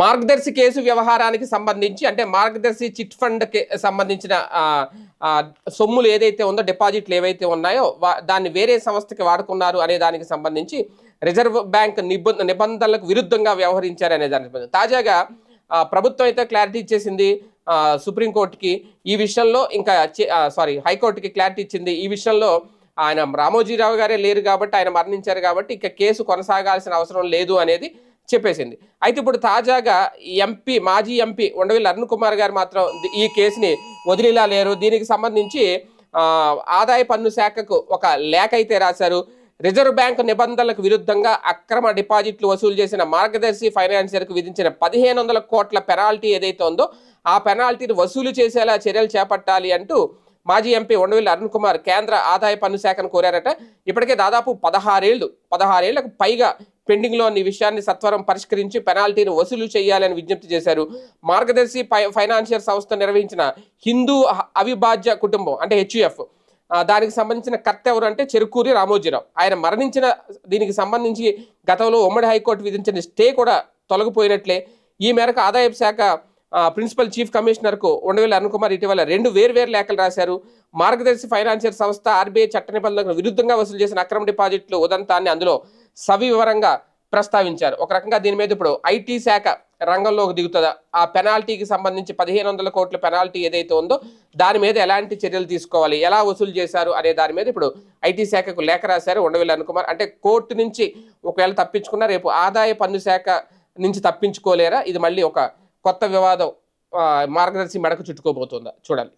మార్గదర్శి case వ్యవహారానికి సంబంధించి అంటే మార్గదర్శి చిట్ ఫండ్ సంబంధించిన సొమ్ములు ఏదైతే ఉందో డిపాజిట్లు ఏవైతే ఉన్నాయో దాన్ని వేరే సంస్థకి వాడుకున్నారు అనే దానికి సంబంధించి రిజర్వ్ బ్యాంక్ నిబంధ నిబంధనలకు విరుద్ధంగా వ్యవహరించారు అనే దానికి తాజాగా ప్రభుత్వం అయితే క్లారిటీ ఇచ్చేసింది సుప్రీంకోర్టుకి ఈ విషయంలో ఇంకా సారీ హైకోర్టుకి క్లారిటీ ఇచ్చింది. ఈ విషయంలో ఆయన రామోజీరావు గారే లేరు కాబట్టి ఆయన మరణించారు కాబట్టి ఇక కేసు కొనసాగాల్సిన అవసరం లేదు అనేది చెప్పేసింది. అయితే ఇప్పుడు తాజాగా ఎంపీ మాజీ ఎంపీ ఉండవిల్లి అరుణ్ కుమార్ గారు మాత్రం ఈ కేసుని వదిలేలా లేరు. దీనికి సంబంధించి ఆదాయ పన్ను శాఖకు ఒక లేఖ అయితే రాశారు. రిజర్వ్ బ్యాంక్ నిబంధనలకు విరుద్ధంగా అక్రమ డిపాజిట్లు వసూలు చేసిన మార్గదర్శి ఫైనాన్షియర్కు విధించిన పదిహేను వందల కోట్ల పెనాల్టీ ఏదైతే ఉందో ఆ పెనాల్టీని వసూలు చేసేలా చర్యలు చేపట్టాలి అంటూ మాజీ ఎంపీ ఉండవిల్లి అరుణ్ కుమార్ కేంద్ర ఆదాయ పన్ను శాఖను కోరారట. ఇప్పటికే దాదాపు పదహారేళ్ళు పదహారేళ్ళకు పైగా పెండింగ్లో ఉన్న విషయాన్ని సత్వరం పరిష్కరించి పెనాల్టీని వసూలు చేయాలని విజ్ఞప్తి చేశారు. మార్గదర్శి ఫై ఫైనాన్షియల్ సంస్థ నిర్వహించిన హిందూ అవిభాజ్య కుటుంబం అంటే హెచ్యుఎఫ్ దానికి సంబంధించిన కర్త ఎవరు అంటే చెరుకూరి రామోజీరావు. ఆయన మరణించిన దీనికి సంబంధించి గతంలో ఉమ్మడి హైకోర్టు విధించిన స్టే కూడా తొలగిపోయినట్లే. ఈ మేరకు ఆదాయపు శాఖ ప్రిన్సిపల్ చీఫ్ కమిషనర్కు ఉండవేల అరుణ్ కుమార్ ఇటీవల రెండు వేర్వేరు లేఖలు రాశారు. మార్గదర్శి ఫైనాన్షియల్ సంస్థ ఆర్బీఐ చట్ట నిబంధనలకు విరుద్ధంగా వసూలు చేసిన అక్రమ డిపాజిట్లు ఉదంతాన్ని అందులో సవివరంగా ప్రస్తావించారు. ఒక రకంగా దీని మీద ఇప్పుడు ఐటీ శాఖ రంగంలోకి దిగుతుందా? ఆ పెనాల్టీకి సంబంధించి పదిహేను వందల కోట్ల పెనాల్టీ ఏదైతే ఉందో దాని మీద ఎలాంటి చర్యలు తీసుకోవాలి? ఎలా వసూలు చేశారు? అనే దాని మీద ఇప్పుడు ఐటీ శాఖకు లేఖ రాశారు ఉండవేల అరుణ్ కుమార్ అంటే కోర్టు నుంచి ఒకవేళ తప్పించుకున్నా రేపు ఆదాయ పన్ను శాఖ నుంచి తప్పించుకోలేరా? ఇది మళ్ళీ ఒక కొత్త వివాదం ఆ, మార్గదర్శి మెడకు చుట్టుకోబోతుందా. చూడాలి